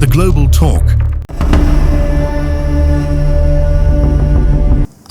The Global Talk.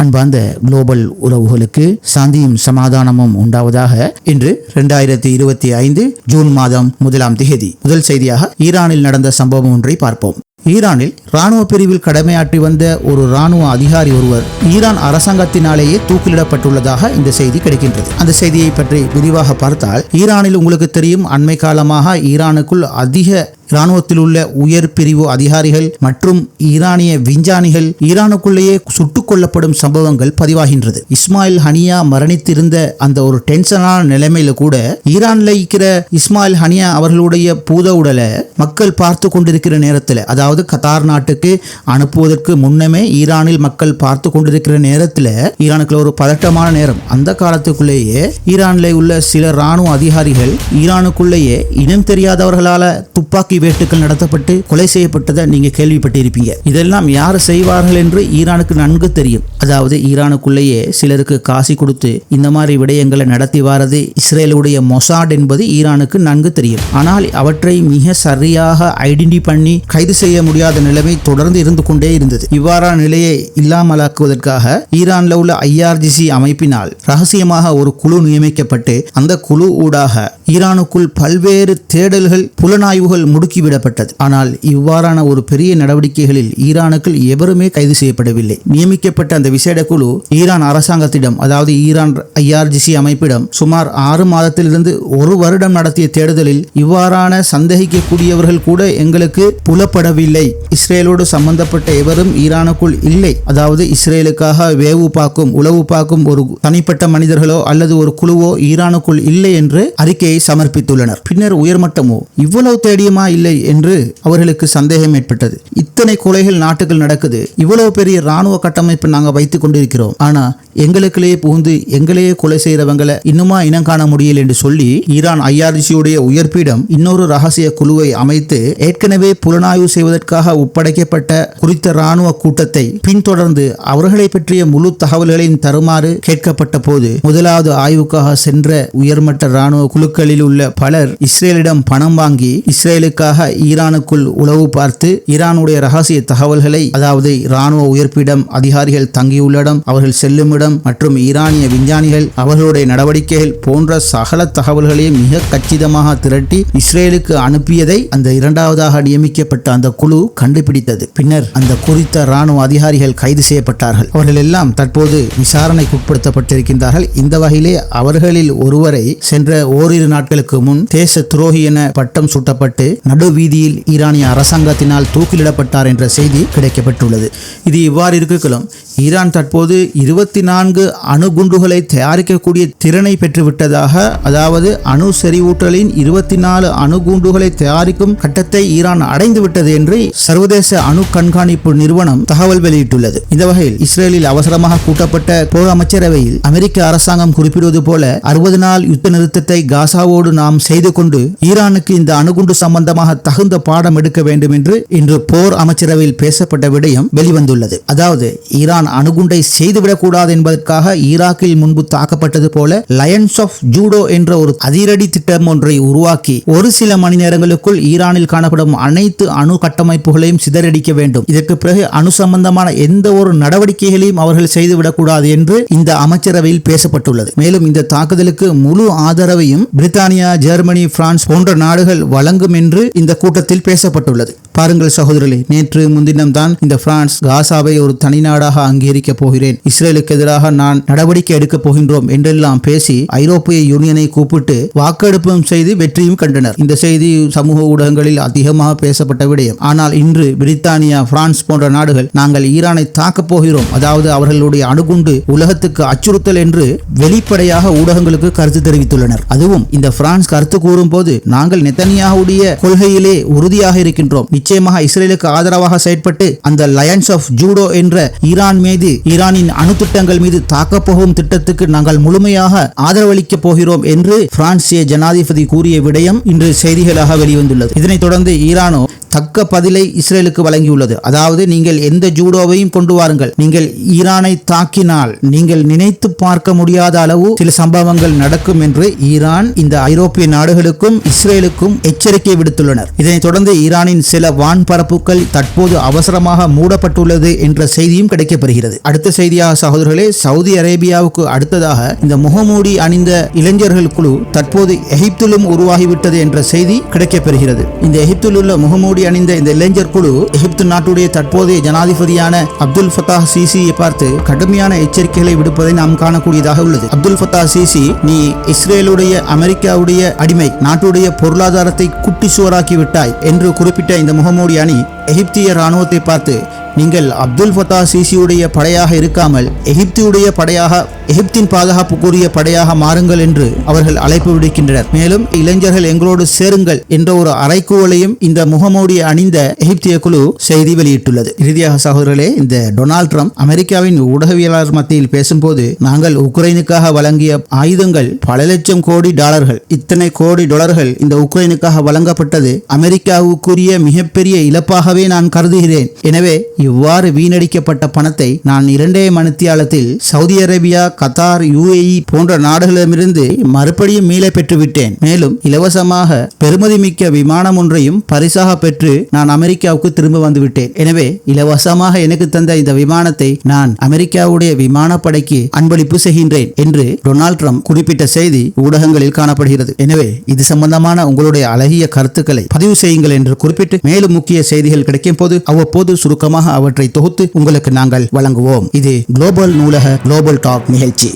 அன்பார்ந்த global உறவுகளுக்கு சாந்தியும் சமாதானமும் உண்டாவதாக இன்று இரண்டாயிரத்தி இருபத்தி ஐந்து ஜூன் மாதம் முதலாம் திகதி முதல் செய்தியாக ஈரானில் நடந்த சம்பவம் ஒன்றை பார்ப்போம் ஈரானில் ராணுவ பிரிவில் கடமையாற்றி வந்த ஒரு ராணுவ அதிகாரி ஒருவர் ஈரான் அரசாங்கத்தினாலேயே தூக்கிலிடப்பட்டுள்ளதாக இந்த செய்தி கிடைக்கின்றது அந்த செய்தியை பற்றி விரிவாக பார்த்தால் ஈரானில் உங்களுக்கு தெரியும் அண்மை காலமாக ஈரானுக்குள் அதிக இராணுவத்தில் உள்ள உயர் பிரிவு அதிகாரிகள் மற்றும் ஈரானிய விஞ்ஞானிகள் ஈரானுக்குள்ளேயே சுட்டுக் கொல்லப்படும் சம்பவங்கள் பதிவாகின்றது. இஸ்மாயில் ஹனியா மரணித்திருந்த அந்த ஒரு டென்ஷனான நிலைமையில கூட ஈரான்ல இருக்கிற இஸ்மாயில் ஹனியா அவர்களுடைய பூத உடலை மக்கள் பார்த்து கொண்டிருக்கிற நேரத்தில் அதாவது கத்தார் நாட்டுக்கு அனுப்புவதற்கு முன்னமே ஈரானில் மக்கள் பார்த்து கொண்டிருக்கிற நேரத்தில் ஈரானுக்குள்ள ஒரு பதட்டமான நேரம். அந்த காலத்துக்குள்ளேயே ஈரானில் உள்ள சில ராணுவ அதிகாரிகள் ஈரானுக்குள்ளேயே இனம் தெரியாதவர்களால துப்பாக்கி வேட்டுக்கள் நடத்தப்பட்டு கொலை செய்யப்பட்டதை நீங்க கேள்விப்பட்டிருப்பீங்க. இதெல்லாம் யார் செய்வார்கள் என்று ஈரானுக்கு நன்கு தெரியும். அதாவது ஈரானுக்குள்ளேயே சிலருக்கு காசி கொடுத்து இந்த மாதிரி விடயங்களை நடத்தி வாரது இஸ்ரேலுடைய மொசாட் என்பது ஈரானுக்கு நன்கு தெரியும். ஆனால் அவற்றை மிக சரியாக ஐடென்டி பண்ணி கைது செய்ய முடியாத நிலைமை தொடர்ந்து இருந்து கொண்டே இருந்தது. இவ்வாறான நிலையை இல்லாமலாக்குவதற்காக ஈரான்ல உள்ள ஐஆர்ஜிசி அமைப்பினால் ரகசியமாக ஒரு குழு நியமிக்கப்பட்டு அந்த குழு ஊடாக ஈரானுக்குள் பல்வேறு தேடல்கள் புலனாய்வுகள் ஒதுக்கிவிடப்பட்டது ஆனால் இவ்வாறான ஒரு பெரிய நடவடிக்கைகளில் ஈரானுக்குள் எவருமே கைது செய்யப்படவில்லை. நியமிக்கப்பட்ட அந்த விசேட குழு ஈரான் அரசாங்கத்திடம் அதாவது ஈரான் ஐஆர்ஜிசி அமைப்பிடம் சுமார் ஆறு மாதத்திலிருந்து ஒரு வருடம் நடத்திய தேடுதலில் இவ்வாறான சந்தேகிக்கக்கூடியவர்கள் கூட எங்களுக்கு புலப்படவில்லை. இஸ்ரேலோடு சம்பந்தப்பட்ட எவரும் ஈரானுக்குள் இல்லை. அதாவது இஸ்ரேலுக்காக வேவு பார்க்கும் உளவு பார்க்கும் ஒரு தனிப்பட்ட மனிதர்களோ அல்லது ஒரு குழுவோ ஈரானுக்குள் இல்லை என்று அறிக்கையை சமர்ப்பித்துள்ளனர். பின்னர் உயர்மட்டமோ இவ்வளவு தேடியமா இல்லை என்று அவர்களுக்கு சந்தேகம் ஏற்பட்டது. இத்தனை கொலைகள் நாட்டுகள் நடக்குது. இவ்வளவு பெரிய ராணுவ கட்டமைப்பு நாங்கள் வைத்துக் கொண்டிருக்கிறோம். ஆனா எங்களுக்குள்ளேயே புகுந்து எங்களையே கொலை செய்தவங்களை இன்னுமா இனம் காண முடியல என்று சொல்லி ஈரான் ஐஆர்ஜியுடைய உயர்ப்பீடம் இன்னொரு ரகசிய குழுவை அமைத்து ஏற்கனவே புலனாய்வு செய்வதற்காக ஒப்படைக்கப்பட்ட குறித்த ராணுவ கூட்டத்தை பின்தொடர்ந்து அவர்களை பற்றிய முழு தகவல்களையும் தருமாறு கேட்கப்பட்ட போது முதலாவது ஆய்வுக்காக சென்ற உயர்மட்ட ராணுவ குழுக்களில் உள்ள பலர் இஸ்ரேலிடம் பணம் வாங்கி இஸ்ரேலுக்காக ஈரானுக்குள் உளவு பார்த்து ஈரானுடைய ரகசிய தகவல்களை அதாவது ராணுவ உயர்ப்பிடம் அதிகாரிகள் தங்கியுள்ள இடம் அவர்கள் செல்லும் இடம் மற்றும் ஈரானிய விஞ்ஞானிகள் அவர்களுடைய நடவடிக்கைகள் போன்ற சகல தகவல்களையும் மிக கச்சிதமாக திரட்டி இஸ்ரேலுக்கு அனுப்பியதை அந்த இரண்டாவதாக நியமிக்கப்பட்ட அந்த குழு கண்டுபிடித்தது. பின்னர் அந்த குறித்த ராணுவ அதிகாரிகள் கைது செய்யப்பட்டார்கள். அவர்கள் எல்லாம் தற்போது விசாரணைக்கு உட்படுத்தப்பட்டிருக்கின்றார்கள் இந்த வகையிலே அவர்களில் ஒருவரை சென்ற ஓரிரு நாட்களுக்கு முன் தேச துரோகி என பட்டம் சூட்டப்பட்டு நடுவீதியில் ஈரானிய அரசாங்கத்தினால் தூக்கிலிடப்பட்டார் என்ற செய்தி கிடைக்கப்பட்டுள்ளது. இது இவ்வாறு இருக்கலாம் ஈரான் தற்போது இருபத்தி நாலு நான்கு அணுகுண்டுகளை தயாரிக்கக்கூடிய திறனை பெற்றுவிட்டதாக அதாவது அணு செறிவூட்டலின் இருபத்தி நாலு அணுகுண்டுகளை தயாரிக்கும் கட்டத்தை ஈரான் அடைந்துவிட்டது என்று சர்வதேச அணு கண்காணிப்பு நிறுவனம் தகவல் வெளியிட்டுள்ளது. இந்த வகையில் இஸ்ரேலில் அவசரமாக கூட்டப்பட்ட போர் அமைச்சரவையில் அமெரிக்க அரசாங்கம் குறிப்பிடுவது போல அறுபது நாள் யுத்த நிறுத்தத்தை காசாவோடு நாம் செய்து கொண்டு ஈரானுக்கு இந்த அணுகுண்டு சம்பந்தமாக தகுந்த பாடம் எடுக்க வேண்டும் என்று இன்று போர் அமைச்சரவையில் பேசப்பட்ட விடயம் வெளிவந்துள்ளது. அதாவது ஈரான் அணுகுண்டை செய்துவிடக்கூடாது என்பதற்காக ஈராக்கில் முன்பு தாக்கப்பட்டது போல லயன்ஸ் ஆஃப் ஜூடோ என்ற ஒரு அதிரடி திட்டம் ஒன்றை உருவாக்கி ஒரு சில மணி நேரங்களுக்குள் ஈரானில் காணப்படும் அனைத்து அணு கட்டமைப்புகளையும் சிதறடிக்க வேண்டும். இதற்கு பிறகு அணு சம்பந்தமான எந்த ஒரு நடவடிக்கைகளையும் அவர்கள் செய்துவிடக்கூடாது என்று இந்த அமைச்சரவையில் பேசப்பட்டுள்ளது. மேலும் இந்த தாக்குதலுக்கு முழு ஆதரவையும் பிரித்தானியா ஜெர்மனி பிரான்ஸ் போன்ற நாடுகள் வழங்கும் என்று இந்த கூட்டத்தில் பேசப்பட்டுள்ளது. பாருங்கள் சகோதரர்களே நேற்று முன்தினம் தான் இந்த பிரான்ஸ் காசாவை ஒரு தனிநாடாக அங்கீகரிக்கப் போகிறேன். இஸ்ரேலுக்கு எதிராக நான் நடவடிக்கை எடுக்கப் போகின்றோம் என்றெல்லாம் பேசி ஐரோப்பிய யூனியனை கூப்பிட்டு வாக்கெடுப்பும் செய்து வெற்றியும் கண்டனர். இந்த செய்தி சமூக ஊடகங்களில் அதிகமாக பேசப்பட்ட விடயம். ஆனால் இன்று பிரித்தானியா பிரான்ஸ் போன்ற நாடுகள் நாங்கள் ஈரானை தாக்கப் போகிறோம். அதாவது அவர்களுடைய அணுகுண்டு உலகத்துக்கு அச்சுறுத்தல் என்று வெளிப்படையாக ஊடகங்களுக்கு கருத்து தெரிவித்துள்ளனர். அதுவும் இந்த பிரான்ஸ் கருத்து கூறும் போது நாங்கள் நெத்தனியாவுடைய கொள்கையிலே உறுதியாக இருக்கின்றோம். நிச்சயமாக இஸ்ரேலுக்கு ஆதரவாக செயற்பட்டு அந்த லயன்ஸ் ஆஃப் ஜூடோ என்ற ஈரான் மீது ஈரானின் அணு திட்டங்கள் மீது தாக்கப் போகும் திட்டத்துக்கு நாங்கள் முழுமையாக ஆதரவளிக்கப் போகிறோம் என்று பிரான்சிய ஜனாதிபதி கூறிய விடயம் இன்று செய்திகளாக வெளிவந்துள்ளது. இதனைத் தொடர்ந்து ஈரானோ தக்க பதிலை இஸ்ரேலுக்கு வழங்கியுள்ளது. அதாவது நீங்கள் எந்த ஜூடோவையும் கொண்டு வாருங்கள். நீங்கள் ஈரானை தாக்கினால் நீங்கள் நினைத்து பார்க்க முடியாத அளவு சில சம்பவங்கள் நடக்கும் என்று ஈரான் இந்த ஐரோப்பிய நாடுகளுக்கும் இஸ்ரேலுக்கும் எச்சரிக்கை விடுத்துள்ளனர். இதனைத் தொடர்ந்து ஈரானின் சில வான்பரப்புகள் தற்போது அவசரமாக மூடப்பட்டுள்ளது என்ற செய்தியும் கிடைக்கப்பெறுகிறது அடுத்த செய்தியாக சகோதரர்களே சவுதி அரேபியாவுக்கு அடுத்ததாக இந்த முகமூடி அணிந்த இளைஞர்கள் குழு தற்போது எகிப்திலும் உருவாகிவிட்டது என்ற செய்தி கிடைக்கப்பெறுகிறது. இந்த எகிப்தில் உள்ள முகமூடி அணிந்த இந்த இளைஞர் குழு எகிப்து நாட்டுடைய தற்போதைய ஜனாதிபதியான அப்துல் ஃபத்தாஹ் சிசியை பார்த்து கடுமையான எச்சரிக்கைகளை விடுப்பதை நாம் காணக்கூடியதாக உள்ளது. அப்துல் ஃபத்தாஹ் சிசி நீ இஸ்ரேலுடைய அமெரிக்காவுடைய அடிமை நாட்டுடைய பொருளாதாரத்தை குட்டி சுவராக்கி விட்டாய் என்று குறிப்பிட்ட இந்த முகமூடி அணி எகிப்திய ராணுவத்தை பார்த்து நீங்கள் அப்துல் ஃபத்தா சிசியுடைய படையாக இருக்காமல் எகிப்தியுடைய படையாக எகிப்தின் பாதுகாப்புக்குரிய படையாக மாறுங்கள் என்று அவர்கள் அழைப்பு விடுக்கின்றனர். மேலும் இளைஞர்கள் எங்களோடு சேருங்கள் என்ற ஒரு அறைக்கூவலையும் இந்த முகமூடி அணிந்த எகிப்திய குழு செய்தி வெளியிட்டுள்ளது. இறுதியாக சகோதரர்களே இந்த டொனால்ட் ட்ரம்ப் அமெரிக்காவின் ஊடகவியலாளர் மத்தியில் பேசும்போது நாங்கள் உக்ரைனுக்காக வழங்கிய ஆயுதங்கள் பல லட்சம் கோடி டாலர்கள். இத்தனை கோடி டாலர்கள் இந்த உக்ரைனுக்காக வழங்கப்பட்டது அமெரிக்காவுக்குரிய மிகப்பெரிய இழப்பாகவே நான் கருதுகிறேன். எனவே இவ்வாறு வீணடிக்கப்பட்ட பணத்தை நான் இரண்டே மணித்தியாலத்தில் சவுதி அரேபியா கத்தார் யுஏஇ போன்ற நாடுகளிடமிருந்து மறுபடியும் மீள பெற்றுவிட்டேன். மேலும் இலவசமாக பெருமதிமிக்க விமானம் ஒன்றையும் பரிசாக பெற்று நான் அமெரிக்காவுக்கு திரும்ப வந்துவிட்டேன். எனவே இலவசமாக எனக்கு தந்த இந்த விமானத்தை நான் அமெரிக்காவுடைய விமானப்படைக்கு அன்பளிப்பு செய்கின்றேன் என்று டொனால்ட் ட்ரம்ப் குறிப்பிட்ட செய்தி ஊடகங்களில் காணப்படுகிறது. எனவே இது சம்பந்தமான உங்களுடைய அழகிய கருத்துக்களை பதிவு செய்யுங்கள் என்று குறிப்பிட்டு மேலும் முக்கிய செய்திகள் கிடைக்கும் போது அவ்வப்போது சுருக்கமாக அவற்றை தொகுத்து உங்களுக்கு நாங்கள் வழங்குவோம். இது குளோபல் நூலக குளோபல் டாக் நிகழ்ச்சி.